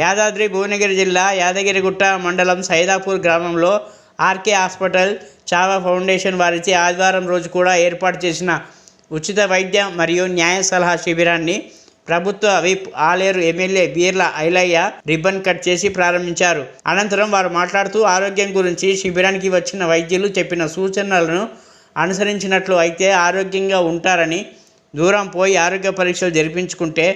యాదాద్రి భువనగిరి జిల్లా యాదగిరిగుట్ట మండలం సైదాపూర్ గ్రామంలో ఆర్కే హాస్పిటల్ చావా ఫౌండేషన్ వారిచే ఆదివారం రోజు కూడా ఏర్పాటు చేసిన ఉచిత వైద్య మరియు న్యాయ సలహా శిబిరాన్ని ప్రభుత్వ whip Aler MLA Beerla Ailaiah ribbon cut చేసి ప్రారంభించారు. అనంతరం వారు మాట్లాడుతూ ఆరోగ్యం గురించి శిబిరానికి వచ్చిన వైద్యులు చెప్పిన సూచనలను అనుసరించినట్లు అయితే ఆరోగ్యంగా ఉంటారని దూరం పోయి ఆరోగ్య పరీక్షలు జరిపించుకుంటే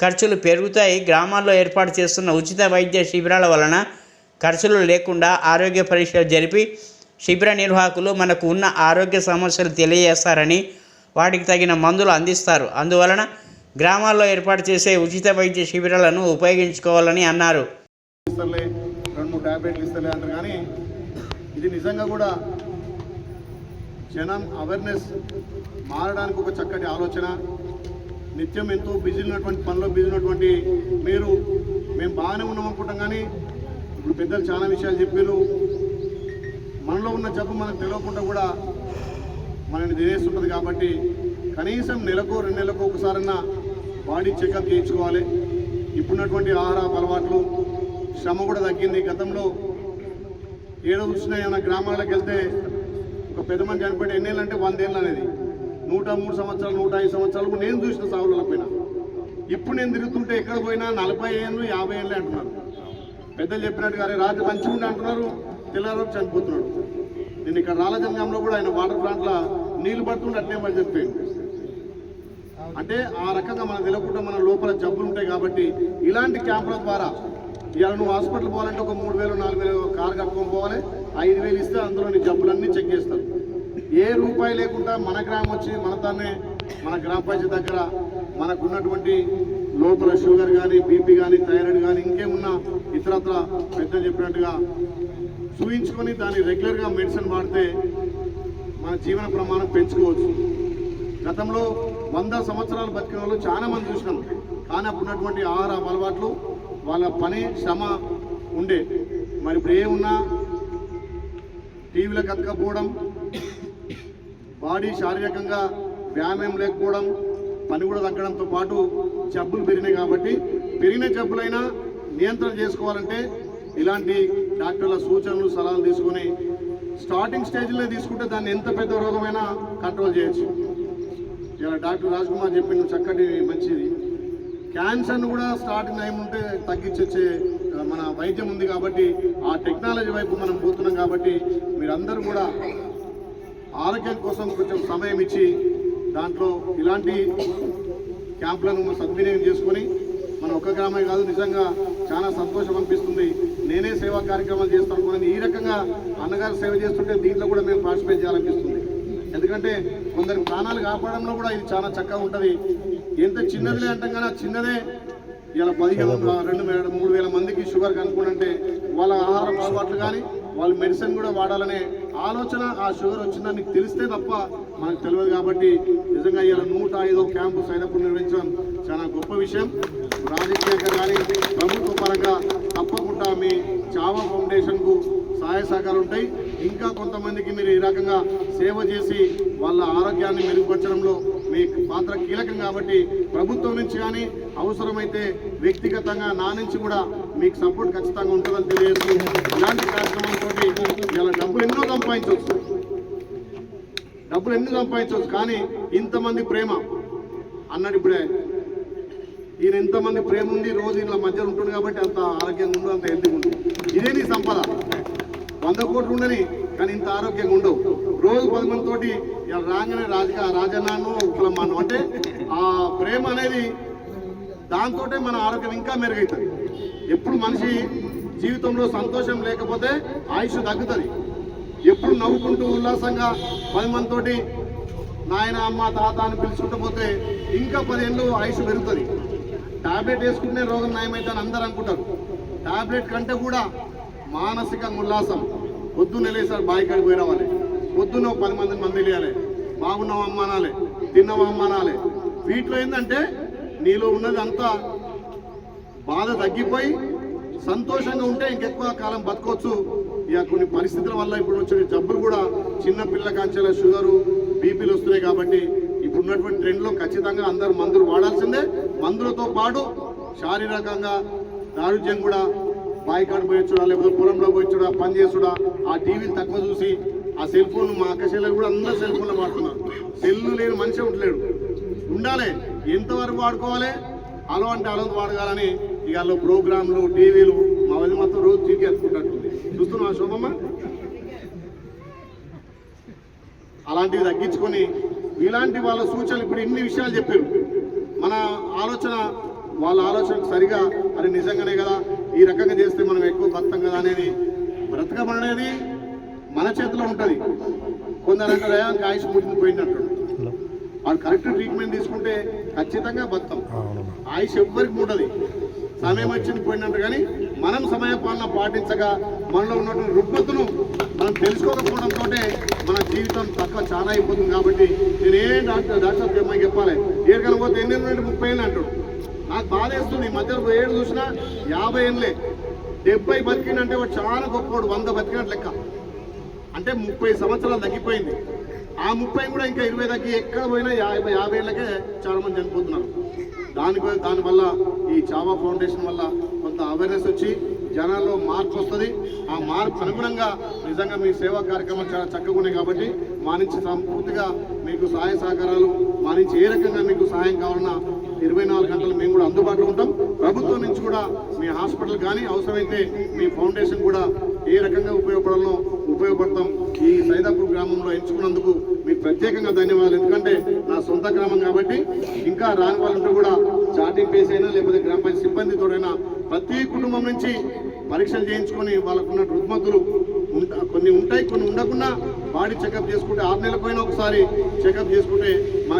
ఖర్చులు పెరుగుతాయి. గ్రామాల్లో ఏర్పాటు చేస్తున్న ఉచిత వైద్య శిబిరాల వలన ఖర్చులు లేకుండా ఆరోగ్య పరీక్షలు జరిపి శిబిర నిర్వాహకులు మనకు ఉన్న ఆరోగ్య సమస్యలు తెలియజేస్తారని వాటికి తగిన మందులు అందిస్తారు. అందువలన గ్రామాల్లో ఏర్పాటు చేసే ఉచిత వైద్య శిబిరాలను ఉపయోగించుకోవాలని అన్నారు. రెండు మూడు ట్యాబ్లెట్లు ఇస్తలే అంటారు కానీ ఇది నిజంగా కూడా జనం అవేర్నెస్ మారడానికి ఒక చక్కటి ఆలోచన. నిత్యం ఎంతో బిజీ ఉన్నటువంటి పనిలో బిజీ ఉన్నటువంటి మీరు మేము బాగానే ఉన్నాం అనుకుంటాం కానీ ఇప్పుడు పెద్దలు చాలా విషయాలు చెప్పారు. మనలో ఉన్న జబ్బు మనకు తెలియకుండా కూడా మనల్ని తినేస్తుంటుంది కాబట్టి కనీసం నెలకు రెండు నెలలకు ఒకసారన్నా బాడీ చెకప్ చేయించుకోవాలి. ఇప్పుడున్నటువంటి ఆహార అలవాట్లు శ్రమ కూడా తగ్గింది. గతంలో ఏడో చూసినా ఏమైనా గ్రామాలకు వెళ్తే ఒక పెద్ద మంది చనిపోయి ఎన్నేళ్ళు అంటే వందేళ్ళు అనేది. నూట మూడు సంవత్సరాలు నూట ఐదు సంవత్సరాలకు నేను చూసిన సాగుల పైన. ఇప్పుడు నేను తిరుగుతుంటే ఎక్కడ పోయినా నలభై ఏళ్ళు యాభై ఏళ్ళు అంటున్నారు. పెద్దలు చెప్పినట్టుగా అరే రాజు మంచిగా ఉండి అంటున్నారు తెల్లారు చనిపోతున్నాడు. నేను ఇక్కడ రాలజంగంలో కూడా ఆయన వాటర్ ప్లాంట్లో నీళ్ళు పడుతుండే అట్లే మరి చెప్పాను అంటే ఆ రకంగా మనం తెలియకుండా మన లోపల జబ్బులు ఉంటాయి కాబట్టి ఇలాంటి క్యాంపుల ద్వారా ఇవాళ నువ్వు హాస్పిటల్ పోవాలంటే ఒక మూడు వేలు నాలుగు వేలు కారు కట్టుకొని పోవాలి ఐదు వేలు ఇస్తే అందులో నీ జబ్బులన్నీ చెక్ చేస్తారు. ఏ రూపాయి లేకుండా మన గ్రామం వచ్చి మన తానే మన గ్రామ పంచాయతీ దగ్గర మనకు ఉన్నటువంటి లోపల షుగర్ కానీ బీపీ కానీ థైరాయిడ్ కానీ ఇంకేమున్నా ఇతరత్ర పెద్ద చెప్పినట్టుగా చూయించుకొని దాన్ని రెగ్యులర్గా మెడిసిన్ వాడితే మన జీవన ప్రమాణం పెంచుకోవచ్చు. గతంలో వంద సంవత్సరాలు బతికిన వాళ్ళు చాలా మంది చూసినాం. కానీ అప్పుడు ఉన్నటువంటి ఆహార అలవాట్లు వాళ్ళ పని శ్రమ ఉండే. మరి ఇప్పుడు ఏమున్నా టీవీలకు అతకపోవడం బాడీ శారీరకంగా వ్యాయామం లేకపోవడం పని కూడా తగ్గడంతో పాటు జబ్బులు పెరిగినాయి కాబట్టి పెరిగిన జబ్బులైనా నియంత్రణ చేసుకోవాలంటే ఇలాంటి డాక్టర్ల సూచనలు సలహాలు తీసుకొని స్టార్టింగ్ స్టేజ్లో తీసుకుంటే దాన్ని ఎంత పెద్ద రోగమైనా కంట్రోల్ చేయొచ్చు. ఇలా డాక్టర్ రాజ్ కుమార్ చెప్పిన చక్కటి మంచిది. క్యాన్సర్ను కూడా స్టార్టింగ్ టైం ఉంటే తగ్గించొచ్చే మన వైద్యం ఉంది కాబట్టి ఆ టెక్నాలజీ వైపు మనం పోతున్నాం కాబట్టి మీరందరూ కూడా ఆరోగ్యం కోసం కొంచెం సమయం ఇచ్చి దాంట్లో ఇలాంటి క్యాంపులను సద్వినియోగం చేసుకొని మన ఒక్క గ్రామే కాదు నిజంగా చాలా సంతోషం అనిపిస్తుంది. నేనే సేవా కార్యక్రమాలు చేస్తాను కూడా. ఈ రకంగా అన్నగారు సేవ చేస్తుంటే దీంట్లో కూడా మేము పార్టిసిపేట్ చేయాలనిపిస్తుంది. ఎందుకంటే కొందరి ప్రాణాలు కాపాడంలో కూడా ఇది చాలా చక్కగా ఉంటుంది. ఎంత చిన్నదిలే అంటాం కానీ ఆ చిన్నదే ఇలా పదిహేను రెండు వేల మూడు వేల మందికి షుగర్ కనుక్కుంటే వాళ్ళ ఆహారం అలవాట్లు కానీ వాళ్ళు మెడిసిన్ కూడా వాడాలనే ఆలోచన ఆ షుగర్ వచ్చిందని తెలిస్తే తప్ప మనకు తెలియదు కాబట్టి నిజంగా ఇలా నూట ఐదో క్యాంపు సైనప్పుడు నిర్వహించడం చాలా గొప్ప విషయం. రాజకీయంగా కానీ ప్రభుత్వ పరంగా తప్పకుండా మీ చావా ఫౌండేషన్కు సహాయ సహకారాలు ఉంటాయి. ఇంకా కొంతమందికి మీరు ఈ రకంగా సేవ చేసి వాళ్ళ ఆరోగ్యాన్ని మెరుగుపరచడంలో మీ పాత్ర కీలకం కాబట్టి ప్రభుత్వం నుంచి కానీ అవసరమైతే వ్యక్తిగతంగా నా నుంచి కూడా మీకు సపోర్ట్ ఖచ్చితంగా ఉంటుందని తెలియజేస్తూ ఇలాంటి కార్యక్రమంతో ఇలా డబ్బులు ఎన్నో సంపాదించవచ్చు. డబ్బులు ఎన్ని సంపాదించవచ్చు? కానీ ఇంతమంది ప్రేమ. అన్నాడు ఇప్పుడే. ఈయన ఇంతమంది ప్రేమ ఉంది రోజు ఇలా మధ్యలో ఉంటుంది కాబట్టి అంత ఆరోగ్యంగా ఉండదు అంత హెల్తీగా ఉంటుంది ఇదే నీ సంపద. వంద కోట్లు ఉండని కానీ ఇంత ఆరోగ్యంగా ఉండవు. రోజు పది మంది తోటి ఇలా రాగానే రాజకీయ రాజన్నాను కులమాను అంటే ఆ ప్రేమ అనేది దాంతోటే మన ఆరోగ్యం ఇంకా మెరుగవుతుంది ఎప్పుడు మనిషి జీవితంలో సంతోషం లేకపోతే ఆయుష్ తగ్గుతుంది. ఎప్పుడు నవ్వుకుంటూ ఉల్లాసంగా పది మందితోటి నాయన అమ్మ తాత అని పిలుచుకుంటూ పోతే ఇంకా పదేళ్ళు ఆయుష్ పెరుగుతుంది. టాబ్లెట్ వేసుకుంటే రోగం నయమైతే అని అందరూ అనుకుంటారు. టాబ్లెట్ కంటే కూడా మానసిక ఉల్లాసం. పొద్దున్న లేసారు బావి కాడికి పోయి రావాలి. పొద్దున్న పది మందిని మంది వెళ్ళాలి బాగున్నావు అమ్మానాలే అనాలి. అమ్మానాలే వీటిలో ఏంటంటే నీలో ఉన్నది అంతా బాధ తగ్గిపోయి సంతోషంగా ఉంటే ఇంకెక్కువ కాలం బతకొచ్చు. ఇక కొన్ని పరిస్థితుల వల్ల ఇప్పుడు వచ్చే జబ్బులు కూడా చిన్న పిల్ల కాంచెల షుగరు బీపీలు వస్తున్నాయి కాబట్టి ఇప్పుడున్నటువంటి ట్రెండ్లో ఖచ్చితంగా అందరూ మందులు వాడాల్సిందే. మందులతో పాటు శారీరకంగా దారుద్యం కూడా బాయికాడు పోయొచ్చుడా లేకపోతే పొలంలో పోయొచ్చుడా పని చేసుడా ఆ టీవీని తక్కువ చూసి ఆ సెల్ ఫోన్ మా అక్క చెల్లెలు కూడా అందరూ సెల్ ఫోన్లో వాడుతున్నారు. సెల్లు లేని మనిషి ఉండలేడు. ఉండాలి ఎంతవరకు వాడుకోవాలి? అలో అంటే వాడగాలని ఇక వాళ్ళు ప్రోగ్రాంలు టీవీలు మా వదిలి మొత్తం రోజు చీకి చూస్తున్నావా శోభమ్మ? అలాంటివి తగ్గించుకొని ఇలాంటి వాళ్ళ సూచనలు ఇప్పుడు ఇన్ని విషయాలు చెప్పారు. మన ఆలోచన వాళ్ళ ఆలోచనకు సరిగా అది నిజంగానే కదా ఈ రకంగా చేస్తే మనం ఎక్కువ బతాం కదా అనేది బ్రతకం అనేది మన చేతిలో ఉంటుంది. కొందరు అంటారు "ఏ, ఆయుష్ ముట్టింది పోయినట్టు వాడు కరెక్ట్ ట్రీట్మెంట్ తీసుకుంటే ఖచ్చితంగా బతాం. ఆయుష్ ఎవ్వరికి ఉండదు సమయం వచ్చింది పోయినట్టు కానీ మనం సమయపాలన పాటించగా మనలో ఉన్నటువంటి రుగ్మతను మనం తెలుసుకోకపోవడంతో మన జీవితం తక్కువ చాలా అయిపోతుంది కాబట్టి నేను ఏ డాక్టర్ డాక్టర్ అమ్మాయి చెప్పాలి. ఏడు పోతే ఎన్ని నుండి ముప్పై ఏళ్ళు అంటాడు. నాకు బాధేస్తుంది ఈ మధ్యలో ఏడు చూసినా యాభై ఏళ్ళే. డెబ్బై బతికినంటే వాడు చాలా గొప్పవాడు. వంద బతికినట్టు లెక్క. అంటే ముప్పై సంవత్సరాలు తగ్గిపోయింది. ఆ ముప్పై కూడా ఇంకా ఇరవై దగ్గర ఎక్కడ పోయినా యాభై యాభై ఏళ్ళకే చాలా మంది చనిపోతున్నారు. దాని దానివల్ల ఈ చావా ఫౌండేషన్ వల్ల కొంత అవేర్నెస్ వచ్చి జనాల్లో మార్పు వస్తుంది. ఆ మార్పు అనుగుణంగా నిజంగా మీ సేవా కార్యక్రమాలు చాలా చక్కగా ఉన్నాయి కాబట్టి మా నుంచి సంపూర్తిగా మీకు సహాయ సహకారాలు మా నుంచి ఏ రకంగా మీకు సహాయం కావాలన్నా ఇరవై నాలుగు గంటలు మేము కూడా అందుబాటులో ఉంటాం. ప్రభుత్వం నుంచి కూడా మీ హాస్పిటల్ కానీ అవసరమైతే మీ ఫౌండేషన్ కూడా ఏ రకంగా ఉపయోగపడాలో ఉపయోగపడతాం. ఈ సైదాపూర్ గ్రామంలో ఎంచుకున్నందుకు మీకు ప్రత్యేకంగా ధన్యవాదాలు. ఎందుకంటే నా సొంత గ్రామం కాబట్టి ఇంకా రాని వాళ్ళంతా కూడా చాటింగ్ పేస్ అయినా లేకపోతే గ్రామ పంచాయతీ సిబ్బందితోడైనా ప్రతి కుటుంబం నుంచి పరీక్షలు చేయించుకొని వాళ్ళకున్న రుగ్మతులు కొన్ని ఉంటాయి కొన్ని ఉండకుండా బాడీ చెకప్ చేసుకుంటే ఆరు నెలలపైన ఒకసారి చెకప్ చేసుకుంటే